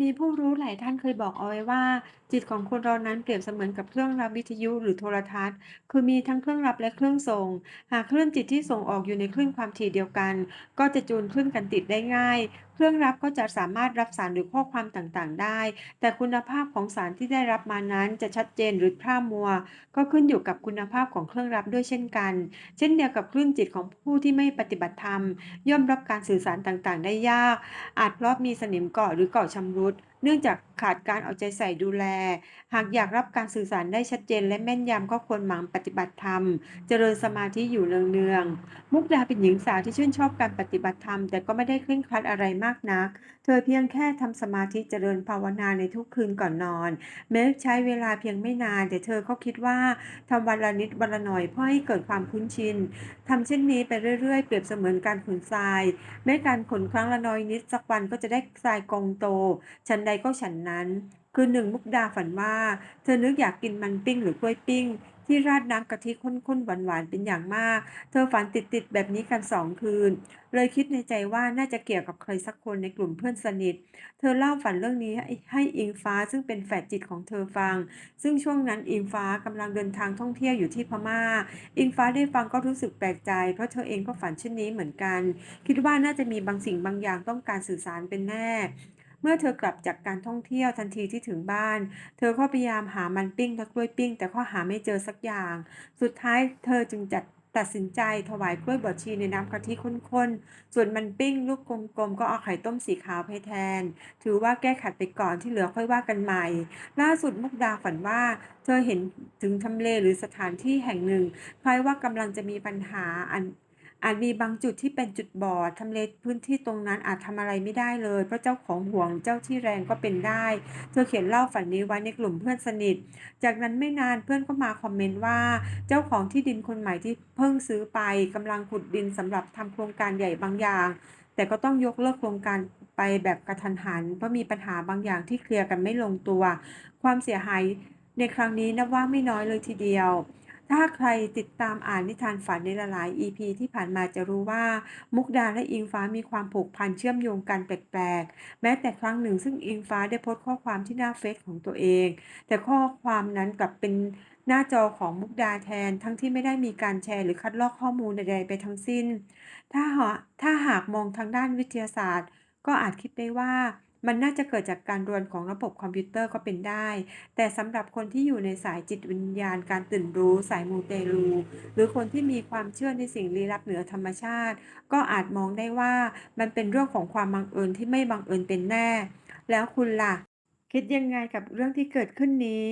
มีผู้รู้หลายท่านเคยบอกเอาไว้ว่า จิตของคนเรานั้นเปรียบเสมือนกับเครื่องรับวิทยุหรือโทรทัศน์ คือมีทั้งเครื่องรับและเครื่องส่ง หากคลื่นจิตที่ส่งออกอยู่ในคลื่นความถี่เดียวกัน ก็จะจูนคลื่นกันติดได้ง่าย เครื่องรับก็จะสามารถรับสารหรือข้อความต่างๆ ได้ แต่คุณภาพของสารที่ได้รับมานั้นจะชัดเจนหรือพร่ามัว ก็ขึ้นอยู่กับคุณภาพของเครื่องรับด้วยเช่นกัน เช่นเดียวกับคลื่นจิตของผู้ที่ไม่ปฏิบัติธรรม ย่อมรับการสื่อสารต่างๆ ได้ยาก อาจเพราะมีสนิมเกาะหรือเกาะชำรุด เนื่องจากขาดการเอาใจใส่ดูแล หากอยากรับการสื่อสารได้ชัดเจน และแม่นยำก็ควรหมั่นปฏิบัติธรรม เจริญสมาธิอยู่เนืองๆ มุกดาเป็นหญิงสาวที่ชื่นชอบการปฏิบัติธรรม แต่ก็ไม่ได้เคร่งครัดอะไรมากนัก เธอเพียงแค่ทำสมาธิเจริญภาวนาในทุกคืนก่อนนอน แม้ใช้เวลาเพียงไม่นาน แต่เธอก็คิดว่าทำวันละนิดวันละหน่อยเพื่อให้เกิดความคุ้นชินทำเช่นนี้ไปเรื่อยๆ เปรียบเสมือนการขนทราย แม้การขนครั้งละน้อยนิดสักวันก็จะได้ทรายกองโต ฉันใดก็ฉันนั้น คือหนึ่งมุกดาฝันว่า เธอนึกอยากกินมันปิ้งหรือกล้วยปิ้ง ที่ราดน้ำกะทิข้นๆหวานๆเป็นอย่างมาก เธอฝันติดๆแบบนี้กันสองคืน เลยคิดในใจว่าน่าจะเกี่ยวกับใครสักคนในกลุ่มเพื่อนสนิท เธอเล่าฝันเรื่องนี้ให้ให้อิงฟ้าซึ่งเป็นแฝดจิตของเธอฟัง ซึ่งช่วงนั้นอิงฟ้ากำลังเดินทางท่องเที่ยวอยู่ที่พม่า อิงฟ้าได้ฟังก็รู้สึกแปลกใจ เพราะเธอเองก็ฝันเช่นนี้เหมือนกัน คิดว่าน่าจะมีบางสิ่งบางอย่างต้องการสื่อสารเป็นแน่ เมื่อเธอกลับจากการท่องเที่ยวทันทีที่ถึงบ้าน เธอก็พยายามหามันปิ้งและกล้วยปิ้ง แต่ก็หาไม่เจอสักอย่าง สุดท้ายเธอจึงจัดตัดสินใจถวายกล้วยบวชชีในน้ำกะทิข้นๆ ส่วนมันปิ้งลูกกลมๆ ก็เอาไข่ต้มสีขาวให้แทน ถือว่าแก้ขัดไปก่อนที่เหลือค่อยว่ากันใหม่ ล่าสุดมุกดาฝันว่า เธอเห็นถึงทำเลหรือสถานที่แห่งหนึ่งคล้ายว่ากำลังจะมีปัญหาอัน อาจมีบางจุดที่เป็นจุดบอดทำเลพื้นที่ตรงนั้นอาจทำอะไรไม่ได้เลย เพราะเจ้าของห่วงเจ้าที่แรงก็เป็นได้ เธอเขียนเล่าฝันนี้ไว้ในกลุ่มเพื่อนสนิท จากนั้นไม่นานเพื่อนก็มาคอมเมนต์ว่า เจ้าของที่ดินคนใหม่ที่เพิ่งซื้อไปกำลังขุดดินสำหรับทำโครงการใหญ่บางอย่าง แต่ก็ต้องยกเลิกโครงการไปแบบกระทันหัน เพราะมีปัญหาบางอย่างที่เคลียร์กันไม่ลงตัว ความเสียหายในครั้งนี้นับว่าไม่น้อยเลยทีเดียว ถ้าใครติดตามอ่านนิทานฝันในหลาย ๆ EP ที่ผ่านมาจะรู้ว่า มุกดาและอิงฟ้ามีความผูกพันเชื่อมโยงกันแปลก ๆ แม้แต่ครั้งหนึ่งซึ่งอิงฟ้าได้โพสต์ข้อความที่หน้าเฟซของตัวเอง แต่ข้อความนั้นกลับเป็นหน้าจอของมุกดาแทนทั้งที่ไม่ได้มีการแชร์หรือคัดลอกข้อมูลใด ๆ ไปทั้งสิ้น ถ้าหาถ้าหากมองทางด้านวิทยาศาสตร์ ก็อาจคิดได้ว่า มันน่าจะเกิดจากการรวนของระบบคอมพิวเตอร์ก็เป็นได้ แต่สำหรับคนที่อยู่ในสายจิตวิญญาณการตื่นรู้สายมูเตลู หรือคนที่มีความเชื่อในสิ่งลี้ลับเหนือธรรมชาติ ก็อาจมองได้ว่ามันเป็นเรื่องของความบังเอิญที่ไม่บังเอิญเป็นแน่ แล้วคุณล่ะ คิดยังไงกับเรื่องที่เกิดขึ้นนี้